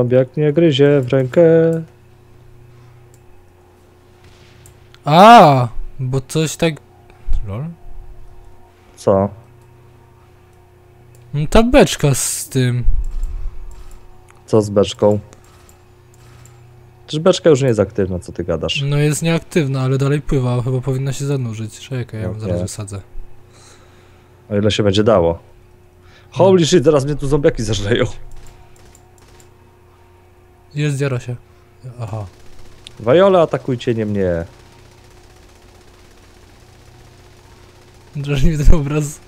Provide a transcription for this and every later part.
Zombiak nie gryzie w rękę. A, bo coś tak... Lol? Co? No ta beczka z tym. Co z beczką? Czyż beczka już nie jest aktywna, co ty gadasz? No jest nieaktywna, ale dalej pływa, chyba powinna się zanurzyć. Czekaj, ja ją Okej. zaraz wysadzę. O ile się będzie dało. Holy shit, zaraz mnie tu zombiaki zażreją. Jest, dziara się. Aha. Wajole, atakujcie nie mnie. Drażni ten obraz.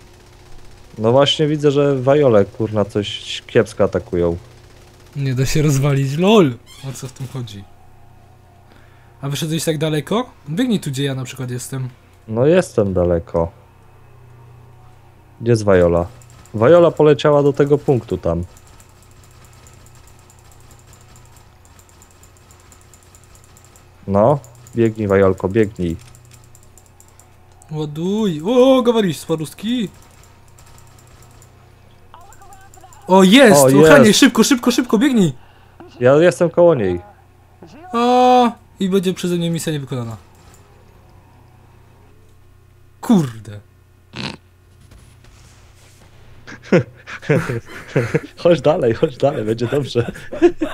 No właśnie widzę, że wajole, kurna, coś kiepsko atakują. Nie da się rozwalić. LOL! O co w tym chodzi? A wyszedłeś tak daleko? Biegnij tu, gdzie ja na przykład jestem. No jestem daleko. Gdzie jest Wajola? Wajola poleciała do tego punktu tam. No, biegnij, Wajolko, biegnij. Ładuj. O, gawaliństwo ruski. O, jest! O, jest. Szybko, szybko, szybko, biegnij! Ja jestem koło niej. O, i będzie przeze mnie misja niewykonana. Kurde. chodź dalej, chodź dalej, będzie dobrze.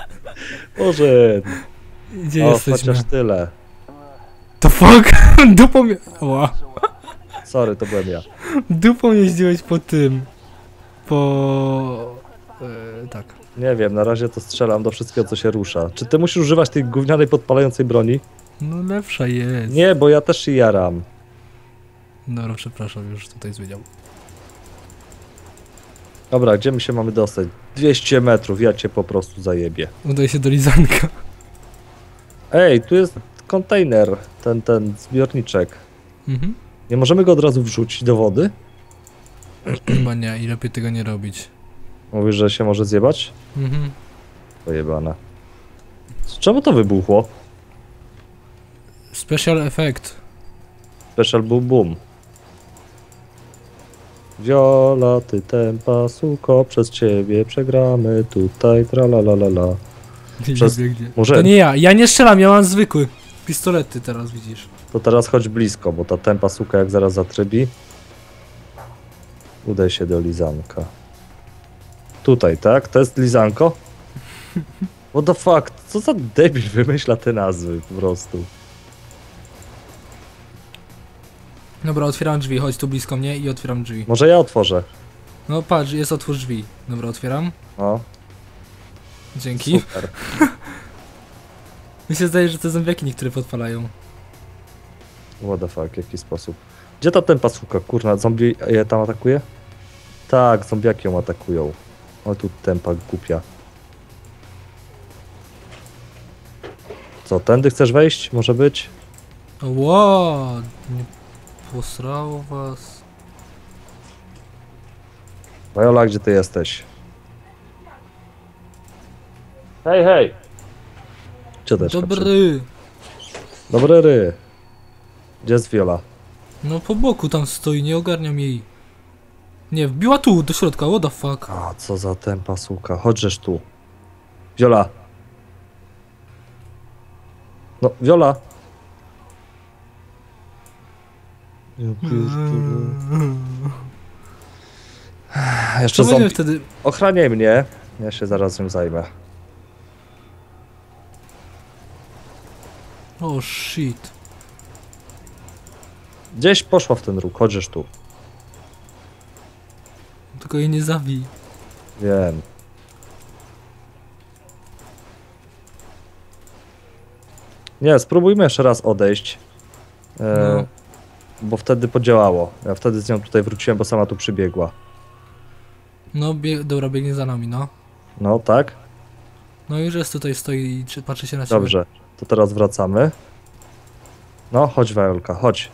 Może. Gdzie O, jesteśmy? chociaż tyle. To fuck? Dupą. Ła. Sorry, to byłem ja. Dupą zdjąłeś po tym. Po... E, tak. Nie wiem, na razie to strzelam do wszystkiego, co się rusza. Czy ty musisz używać tej gównianej podpalającej broni? No lepsza jest. Nie, bo ja też się jaram. Dobra, przepraszam, już tutaj zmieniam. Dobra, gdzie my się mamy dostać? 200 metrów, ja cię po prostu zajebię. Udaj się do Lizanka. Ej, tu jest kontener, ten, ten zbiorniczek. Mhm. Nie możemy go od razu wrzucić do wody? Chyba nie, i lepiej tego nie robić. Mówisz, że się może zjebać? Mhm. Pojebane. Czemu to wybuchło? Special effect. Special boom boom. Viola, ty tempa, suko, przez ciebie przegramy tutaj, tralalalala. Przez- biegnie. może- To nie ja, ja nie strzelam, ja mam zwykły. Pistolety teraz widzisz. To teraz chodź blisko, bo ta tempa suka jak zaraz zatrybi. Udaj się do lizanka. Tutaj, tak? To jest lizanko? What the fuck? Co za debil wymyśla te nazwy po prostu. Dobra, otwieram drzwi, chodź tu blisko mnie i otwieram drzwi. Może ja otworzę. No patrz, jest otwórz drzwi. Dobra, otwieram. No, Dzięki. super. Mi się zdaje, że te zombiaki niektóre podpalają. What the fuck, jaki sposób. Gdzie ta tempa suka? Kurna, zombie je tam atakuje? Tak, zombiaki ją atakują. O tu tempa głupia. Co, tędy chcesz wejść? Może być? Ło, nie posrało was. Viola, gdzie ty jesteś? Hej, hej! Cioteczka przy- Dobry. Dobry ry. Gdzie jest Viola? No po boku tam stoi, nie ogarniam jej. Nie, wbiła tu, do środka, what the fuck. A, co za tempa suka. Chodźżesz tu. Viola. No, Viola. Ja pierdolę. Jeszcze Co zombie. wtedy... Ochraniaj mnie. Ja się zaraz nim zajmę. O shit. Gdzieś poszła w ten róg. Chodźesz tu. Tylko jej nie zabij. Wiem. Nie, spróbujmy jeszcze raz odejść. E, No. Bo wtedy podziałało. Ja wtedy z nią tutaj wróciłem, bo sama tu przybiegła. No, bie... dobra, biegnie za nami, no. No tak? No już jest tutaj, stoi i patrzy się na ciebie. Dobrze. To teraz wracamy. No, chodź Wajolka, chodź.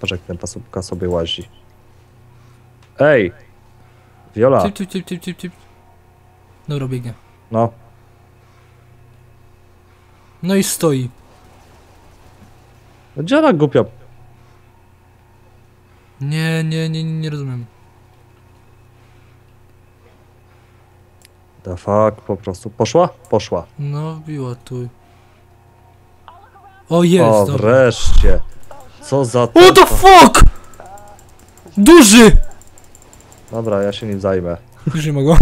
Patrz jak ten pasubka sobie łazi. Ej! Viola, Cip, cip, cip, cip, cip, cip. Dobra, biegnie. no. No i stoi. Gdzie ona głupia? Nie, nie, nie, nie, nie rozumiem. The fuck, po prostu. Poszła? Poszła. No, wbiła tu. O, jest, o, dobra. wreszcie. Co za... What the fuck! Duży! Dobra, ja się nim zajmę. Już nie mogło.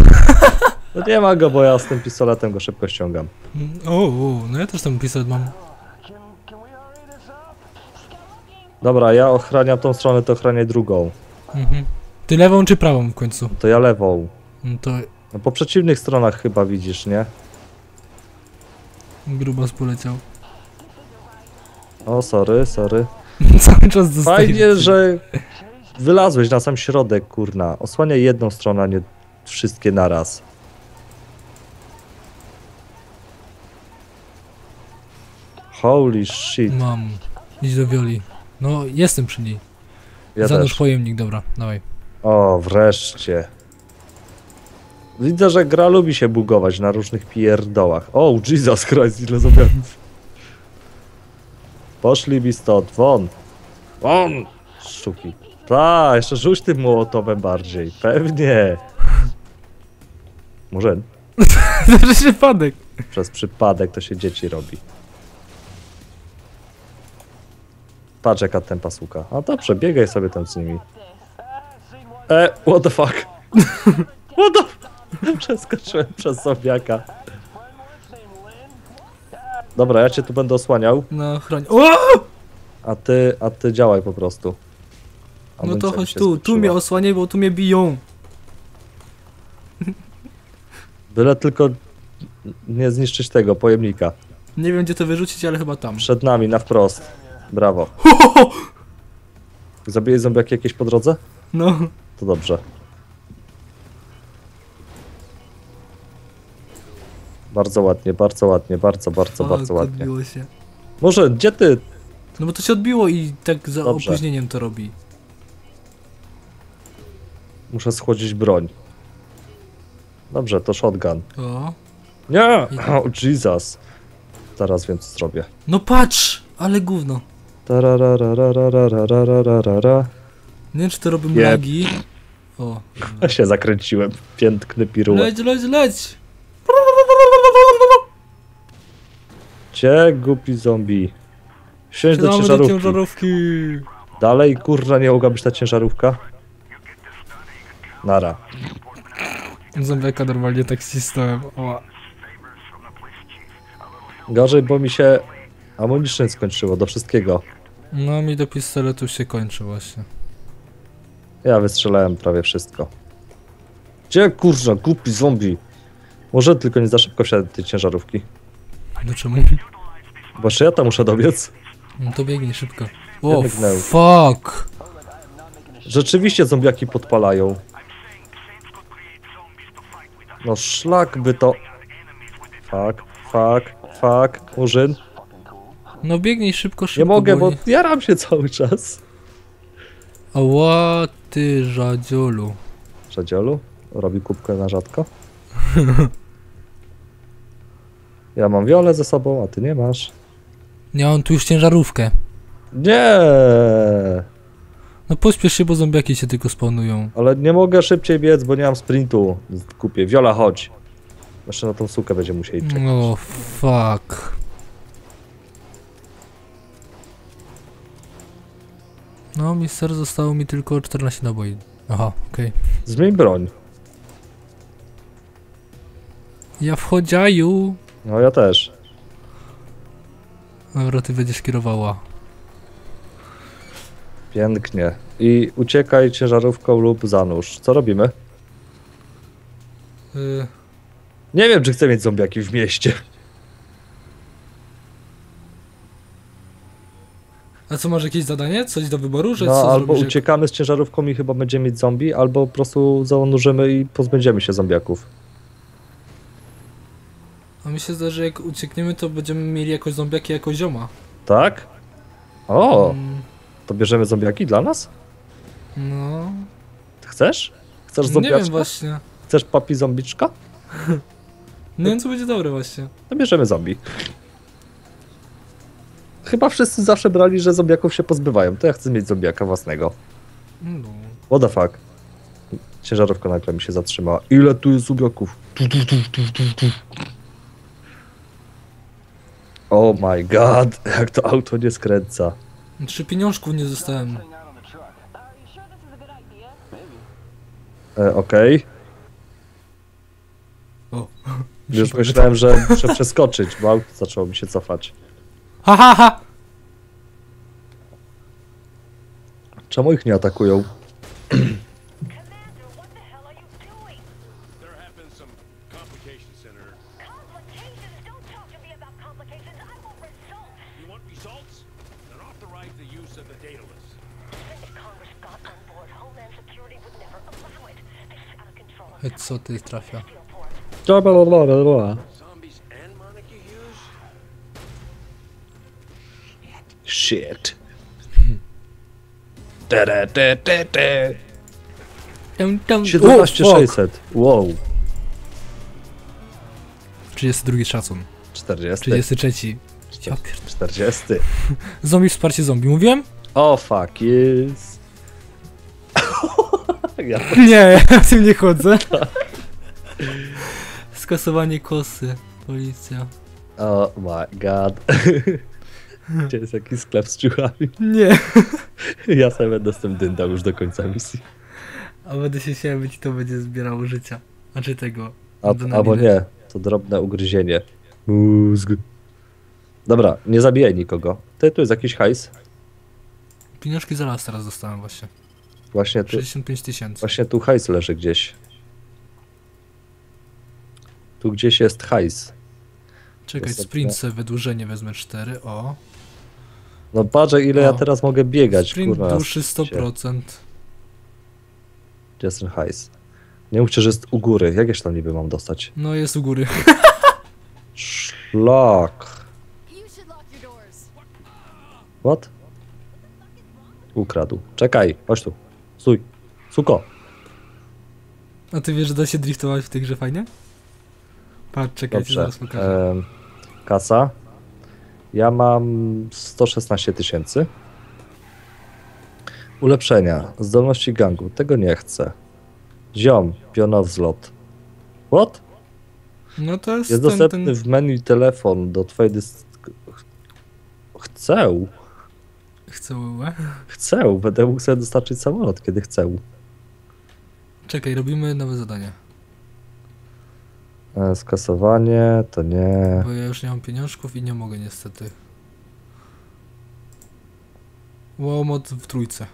No nie ma go, bo ja z tym pistoletem go szybko ściągam. O, o, no ja też tam pistolet mam. Dobra, ja ochraniam tą stronę, to ochraniaj drugą. Mhm. Ty lewą czy prawą w końcu? To ja lewą. No to No po przeciwnych stronach chyba widzisz, nie? grubas poleciał. O, sorry, sorry. Cały czas. Fajnie, że wylazłeś na sam środek, kurna. Osłaniaj jedną stronę, a nie wszystkie naraz. Holy shit. Mam. Idź do wioli. No, jestem przy niej. Ja Zanurz też. pojemnik, dobra, dawaj. O, wreszcie. Widzę, że gra lubi się bugować na różnych pierdołach. O, Jesus Christ, ile zobaczyć. Poszli mi stąd, won. Won! Szczuki. Ta, jeszcze rzuć tym młotowem bardziej. Pewnie. Może To przypadek. przez przypadek to się dzieci robi. Patrz jaka tempa suka. A dobrze, biegaj sobie tam z nimi. E, what the fuck? What the Przeskoczyłem przez zombiaka. Dobra, ja cię tu będę osłaniał, No, chroń. O! a ty, a ty działaj po prostu. No Amunicja to mi chodź się tu, tu skończyła. mnie osłaniaj, bo tu mnie biją. Byle tylko nie zniszczyć tego pojemnika. Nie wiem gdzie to wyrzucić, ale chyba tam. Przed nami, na wprost. Brawo. Zabiję zombiaki jakieś po drodze? No, To dobrze. Bardzo ładnie, bardzo ładnie, bardzo, bardzo, fuck, bardzo ładnie. odbiło się. Może, gdzie ty? No bo to się odbiło i tak za Dobrze. opóźnieniem to robi. Muszę schłodzić broń. Dobrze, to shotgun. O. Nie! Oh, Jesus. Zaraz wiem, co zrobię. No patrz! Ale gówno. Tarararararararararara. Nie wiem czy to robią Jeb. lagi. O. Ja się zakręciłem. Piękny pirułek. Leć, leć, leć! Cie, głupi zombie. Siądź do Siadamy do ciężarówki. ciężarówki. Dalej, kurwa, nie mogła być ta ciężarówka? Nara. Zombiaka normalnie tak. O. Gorzej, bo mi się amunition skończyło do wszystkiego. No mi do pistoletu się kończy właśnie. Ja wystrzelałem prawie wszystko. Gdzie kurwa, głupi zombie? Może tylko nie za szybko wsiadł do tej ciężarówki. No czemu? Bo jeszcze ja tam muszę dobiec. No to biegnie szybko. O, Biegnę. fuck! Rzeczywiście zombiaki podpalają. No szlak by to... Fuck, fuck, fuck, Murzyn. No biegnij szybko, szybko. Nie mogę, bo nie- jaram się cały czas. Ała, ty żadziolu. Przedziolu? Robi kubkę na rzadko? Ja mam wiolę ze sobą, a ty nie masz. Nie, on tu już ciężarówkę. Nie! No pośpiesz się, bo zombiaki się tylko spawnują. Ale nie mogę szybciej biec, bo nie mam sprintu. Kupię. Wiola, chodź. Jeszcze na tą sukę będzie musieli czekać. No, fuck. No, mister, zostało mi tylko 14 naboi. Aha, okej. Zmień broń. Ja wchodziaju. No ja też. Dobra, ty będziesz kierowała. Pięknie. I uciekaj ciężarówką lub zanurz. Co robimy? Y, Nie wiem, czy chcę mieć zombiaki w mieście. a co, masz jakieś zadanie? Coś do wyboru? Że No albo zrobisz, uciekamy z ciężarówką i chyba będziemy mieć zombie, albo po prostu zanurzymy i pozbędziemy się zombiaków. A mi się zdaje, że jak uciekniemy, to będziemy mieli jakoś zombiaki jako zioma. Tak? O, Mm, to bierzemy zombiaki dla nas? no. Ty chcesz? Chcesz Nie zombiaczka? wiem właśnie. Chcesz papi zombiczka? Nie wiem, co będzie dobre właśnie. To bierzemy zombie. Chyba wszyscy zawsze brali, że zombiaków się pozbywają. To ja chcę mieć zombiaka własnego. No. What the fuck? Ciężarówka nagle mi się zatrzymała. Ile tu jest zombiaków? Tu, tu, tu, tu, tu, tu. Oh my god, jak to auto nie skręca. Trzy pieniążków nie dostałem. E, Okej. O. Już myślałem, że muszę przeskoczyć, bo auto zaczęło mi się cofać. Ha, ha, ha! Czemu ich nie atakują? Co ty trafia? Shit. Tere, te, te, te. Tam, tam. 17600. Wow. 32 szacun. 40. 33. Ja pier... 40. Zombie wsparcie zombie, mówiłem? O fuck yes. Ja, Nie, ja tym nie chodzę. Skasowanie kosy. Policja. oh my god. Gdzie jest jakiś sklep z ciuchami? Nie. Ja sobie będę z tym dyndał już do końca misji. A będę się chciał być, to będzie zbierało życia. Znaczy tego. A, albo nie, to drobne ugryzienie. Mózg. Dobra, nie zabijaj nikogo. Ty, tu jest jakiś hajs. Pieniążki za las teraz dostałem właśnie. Właśnie tu, 65 tysięcy. właśnie tu hajs leży gdzieś. Tu gdzieś jest hajs. Czekaj, Następne. sprint sobie wydłużenie wezmę 4, o. No patrzę ile ja O. teraz mogę biegać, Sprint kurwa. dłuższy 100%. Gdzie jest ten hajs? Nie mówcie, że jest u góry. Jak ja się tam niby mam dostać? No jest u góry. Szlak. What? Ukradł. Czekaj, chodź tu. Stój. Suko. A ty wiesz, że da się driftować w tej grze fajnie? Patrz, czekaj, ci Dobrze. zaraz pokażę. Em, kasa. Ja mam 116 tysięcy. Ulepszenia. Zdolności gangu. Tego nie chcę. Ziom. Pionowzlot. What? No to jest, Jest ten, dostępny ten... w menu telefon do twojej dys... Ch- Chcę. Chcę? Chcę. Będę mógł sobie dostarczyć samolot, kiedy chcę. Czekaj, robimy nowe zadanie. E, Skasowanie, to nie. Bo ja już nie mam pieniążków i nie mogę niestety. Łomot w trójce.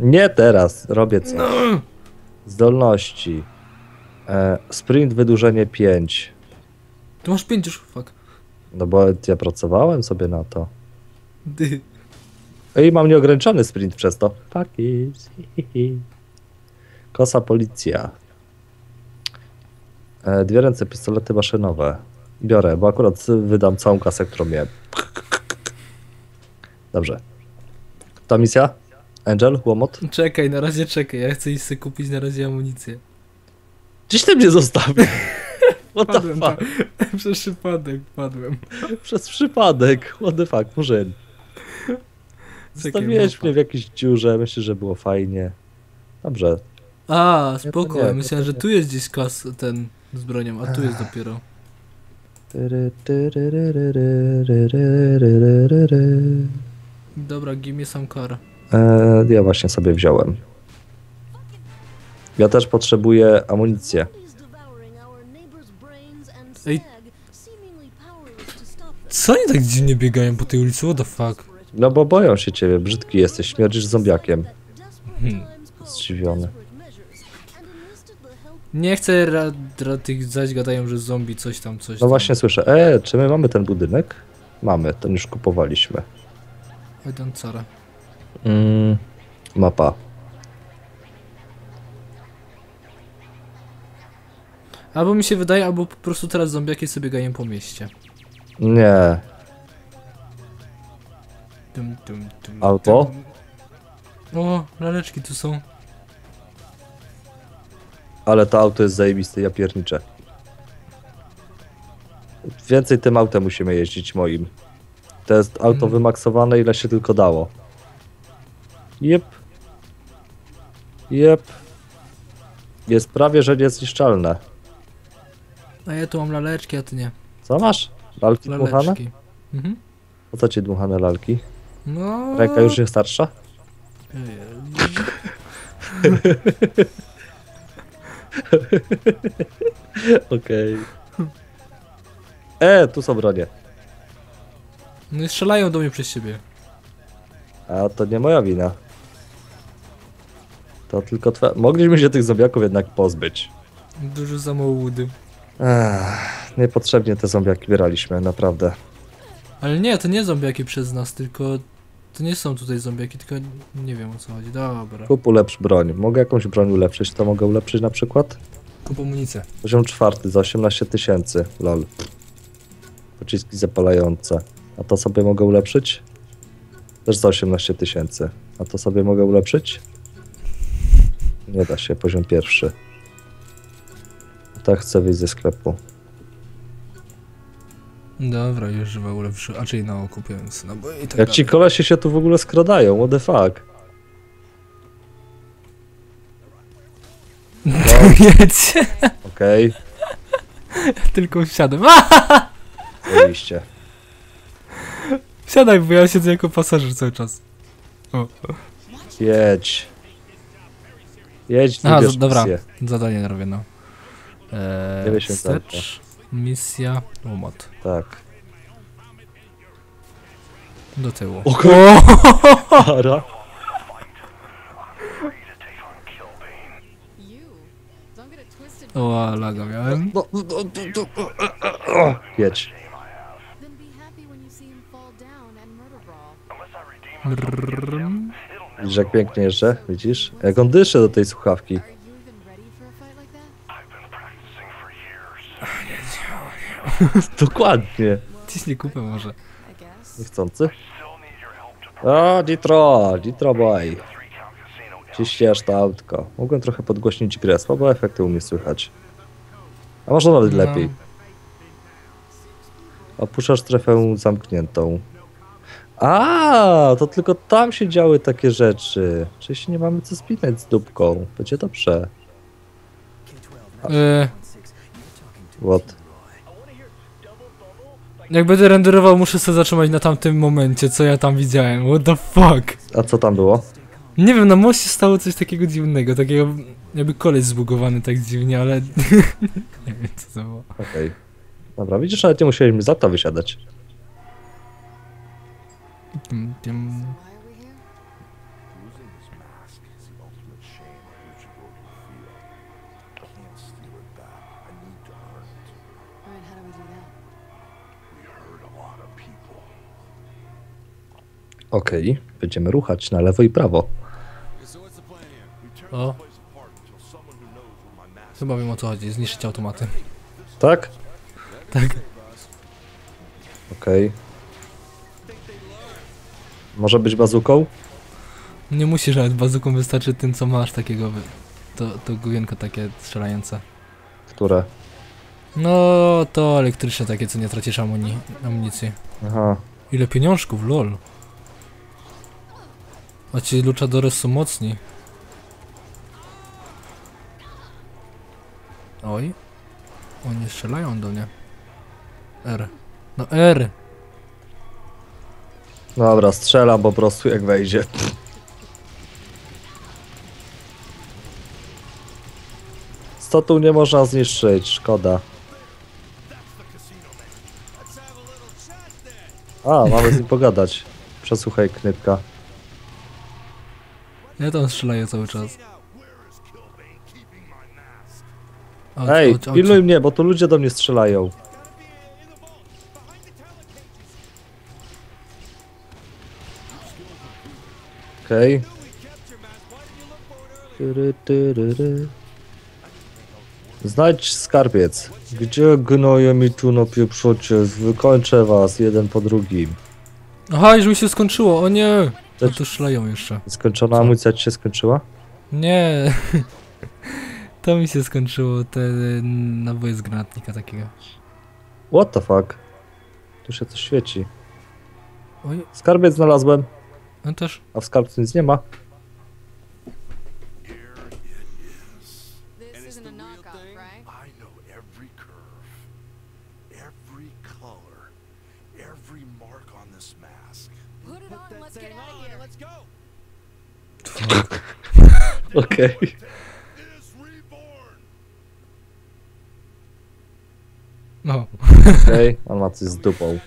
Nie teraz. Robię coś. Zdolności. E, sprint wydłużenie 5. Tu masz pięć już, fuck. No bo ja pracowałem sobie na to. I mam nieograniczony sprint przez to. Fuck it. Kosa policja. E, dwie ręce pistolety maszynowe. Biorę, bo akurat wydam całą kasę, którą miałem. Dobrze. Ta misja? Angel? Łomot? Czekaj, na razie czekaj, ja chcę iść sobie kupić na razie amunicję. Gdzieś ty mnie zostawił. What the Padłem fuck? tam. Przez przypadek padłem. Przez przypadek. What the fuck, Murzyn. Zostawiłeś mapa. mnie w jakiejś dziurze. Myślę, że było fajnie. Dobrze. A, spoko, ja myślałem, że tu jest gdzieś kas ten z bronią, a tu jest dopiero. Dobra, give me some car. E, ja właśnie sobie wziąłem. Ja też potrzebuję amunicję. Ej. Co oni tak dziwnie biegają po tej ulicy? What the fuck? No bo boją się ciebie, brzydki jesteś, śmierdzisz zombiakiem. Hmm. Zdziwiony. Nie chcę ra, ra, tych zaś gadają, że zombie coś tam, coś No tam. właśnie słyszę. E, czy my mamy ten budynek? Mamy, ten już kupowaliśmy. Don't care. Mm, mapa. Albo mi się wydaje, albo po prostu teraz zombiaki sobie biegają po mieście. Nie. Tum, tum, Albo? tum. O, laleczki tu są. Ale to auto jest zajebiste, ja pierniczę. Więcej tym autem musimy jeździć moim. To jest auto Mm. wymaksowane ile się tylko dało. Jep. Jep. Jest prawie, że niezniszczalne. A ja tu mam laleczki, a ty nie. Co masz? Lalki dmuchane? Laleczki. Mhm. Po co ci dmuchane lalki? No. Ręka już jest starsza? Okej. E, tu są bronie. No i strzelają do mnie przez ciebie. A to nie moja wina. To tylko twoja... Mogliśmy się tych zombiaków jednak pozbyć. Dużo samołudy. Ech, niepotrzebnie te zombiaki bieraliśmy, naprawdę. Ale nie, to nie zombiaki przez nas, tylko... To nie są tutaj zombiaki, tylko nie wiem o co chodzi. Dobra. Kup ulepsz broń. Mogę jakąś broń ulepszyć, to mogę ulepszyć na przykład? Kup amunicję. Poziom czwarty za 18 tysięcy, lol. Pociski zapalające. A to sobie mogę ulepszyć? Też za 18 tysięcy. A to sobie mogę ulepszyć? Nie da się, poziom pierwszy. Tak chcę wyjść ze sklepu. Dobra, już żywa ulepszy. A czyli no, kupiłem sobie naboje i tak Jak ci kolesie się tu w ogóle skradają, what the fuck? Jedźcie! Okej, Tylko wsiadłem. A! zajebiście. Wsiadaj, bo ja siedzę jako pasażer cały czas. O. Jedź. Jedź, z- dobra. misję. Zadanie robię, no. Eee, wstecz, misja, łomot. Tak. Do tyłu. O kur- O! Laga miałem. No, no, no, no, no. Jedź. Widzisz jak pięknie jeżdżę? Widzisz? Jak on dyszy do tej słuchawki. Dokładnie. Ciśnij kupę może. Niechcący. O, Nitro, Nitro boy. Ciśniesz to autko. Mogłem trochę podgłośnić grę, słabo efekty u mnie słychać. A może nawet No. lepiej. Opuszczasz strefę zamkniętą. A, to tylko tam się działy takie rzeczy. Czyś nie mamy co spinać z dupką. Będzie dobrze. Eee, What? Jak będę renderował, muszę sobie zatrzymać na tamtym momencie, co ja tam widziałem. What the fuck? A co tam było? Nie wiem, na moście stało coś takiego dziwnego, takiego jakby koleś zbugowany tak dziwnie, ale nie wiem co to było. Okej. Dobra, widzisz, nawet nie musieliśmy za to wysiadać. Tym, tym... Okej, będziemy ruchać na lewo i prawo. O. Chyba wiem o co chodzi, zniszczyć automaty. Tak? Tak. Okej. Może być bazuką? Nie musisz nawet bazuką, wystarczy tym co masz takiego, to, to główienko takie strzelające. Które? No to elektryczne takie, co nie tracisz amuni amunicji. Aha. Ile pieniążków, lol. A ci luchadores są mocni. Oj. Oni strzelają do mnie. R. No R. Dobra, strzelam po prostu jak wejdzie. Statu nie można zniszczyć, szkoda. A, mamy z nim pogadać. Przesłuchaj knypka. Ja tam strzelaję cały czas. Chodź, Ej, chodź, chodź. pilnuj mnie, bo tu ludzie do mnie strzelają. Okej. Ry. Znajdź skarbiec. Gdzie gnoje mi tu napieprzocie? Wykończę was jeden po drugim. Aha, już mi się skończyło, o nie! No tu strzelają jeszcze. Skończona Co? amunicja ci się skończyła? Nie. To mi się skończyło, te naboje z granatnika takiego. What the fuck? Tu się coś świeci. Oj, Skarbiec znalazłem, no też. a w skarbcu nic nie ma. Okej. No. Okej, on ma coś z dupą.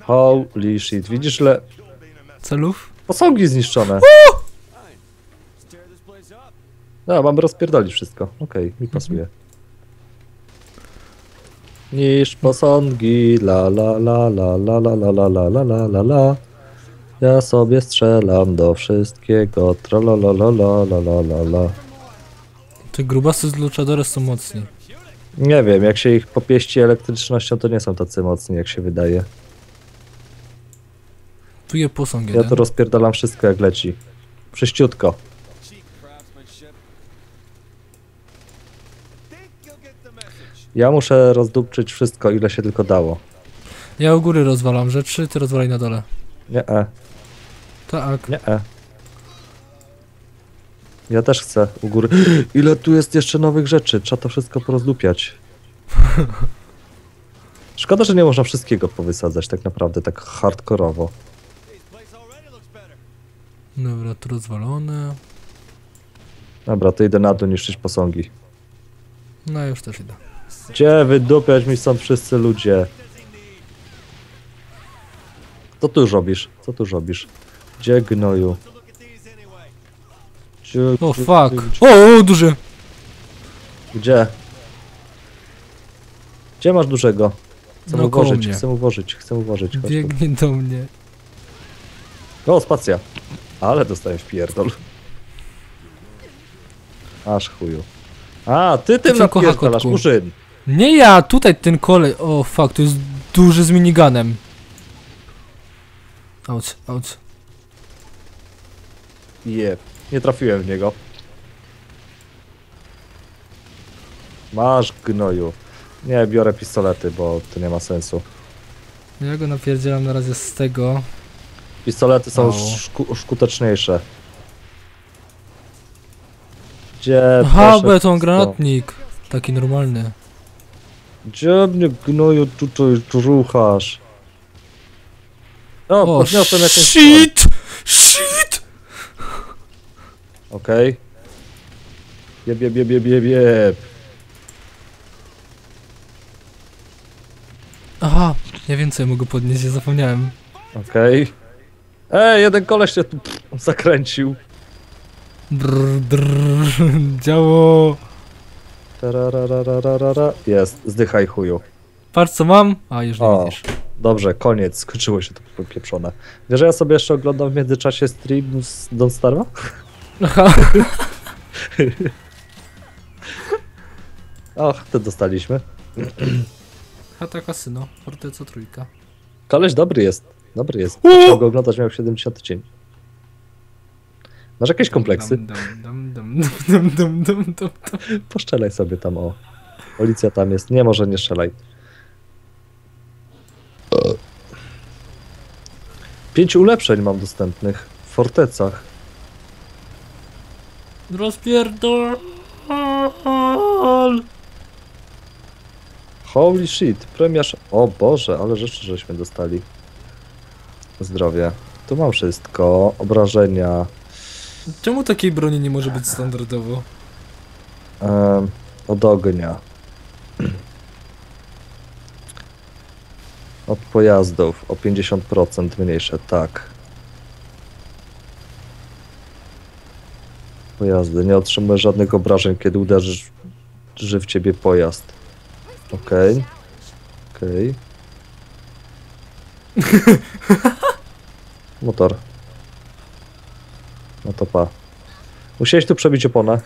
Holy shit, widzisz le... Celów? Posągi zniszczone. No, mamy rozpierdolić wszystko. Okej, mi pasuje. Niż posągi, la la la la la la la la la la la la. Ja sobie strzelam do wszystkiego, la. Te grubasy z Luchadores są mocni. Nie wiem, jak się ich popieści elektrycznością, to nie są tacy mocni, jak się wydaje. Tu je posąg Ja to rozpierdalam wszystko jak leci. Message. Ja muszę rozdupczyć wszystko, ile się tylko dało. Ja u góry rozwalam rzeczy, ty rozwalaj na dole. Nie, e, Tak. nie, e. Ja też chcę u góry. Ile tu jest jeszcze nowych rzeczy? Trzeba to wszystko porozdupiać. Szkoda, że nie można wszystkiego powysadzać tak naprawdę, tak hardkorowo. Dobra, tu rozwalone. Dobra, to idę na dół niszczyć posągi. No już też idę. Gdzie wydupiać mi stąd wszyscy ludzie? Co tu robisz? Co tu robisz? Gdzie gnoju? Gdzie, O gdzie- fuck. O, o duży. Gdzie? Gdzie masz dużego? Chcę No, mu koło mnie. chcę mu ułożyć, chcę mu. Chodź tu. Biegnie do mnie. O, spacja. Ale dostałem w pierdol. Aż chuju. A, ty tym Tylko napierdalasz, hakotku. murzyn. Nie ja, tutaj ten kolej. O fuck, to jest duży z miniganem. Auć, auć. Je, nie trafiłem w niego. Masz gnoju. Nie, biorę pistolety, bo to nie ma sensu. Ja go napierdzielam na razie z tego. Pistolety są szku skuteczniejsze. Gdzie Aha, beton co? granatnik. Taki normalny. Gdzie mnie gnoju tutaj ruchasz? O, O, podniosłem jakąś... Shit! Okej. Jeb, jeb, jeb, jeb, jeb, jeb. Aha, ja wiem co ja mogę podnieść, ja zapomniałem. Okej. Ej, jeden koleś się tu pff, zakręcił. Drr, drr, działo. Tarararararara. Jest, zdychaj chuju. Patrz co mam. A, już nie O. widzisz. Dobrze, koniec, skończyło się to pieprzone. Wiesz, ja sobie jeszcze oglądam w międzyczasie stream z Don't Starva? Aha. Och, to dostaliśmy. Chata kasyno, forteca trójka. Koleś dobry jest, dobry jest. Chciał go oglądać, miał 70 dzień. Masz jakieś kompleksy? Dum, dum, dum. Poszczelaj sobie tam, o. Policja tam jest. Nie, może nie strzelaj. Pięć ulepszeń mam dostępnych w fortecach. Rozpierdol. Holy shit, premiarz. O Boże, ale rzeczy żeśmy dostali. Zdrowie. Tu mam wszystko. Obrażenia. Czemu takiej broni nie może być standardowo? Od ognia. Od pojazdów o 50% mniejsze, tak. Pojazdy. Nie otrzymujesz żadnych obrażeń, kiedy uderzysz w ciebie pojazd. Okej. Okej. Motor. No to pa. Musiałeś tu przebić oponę.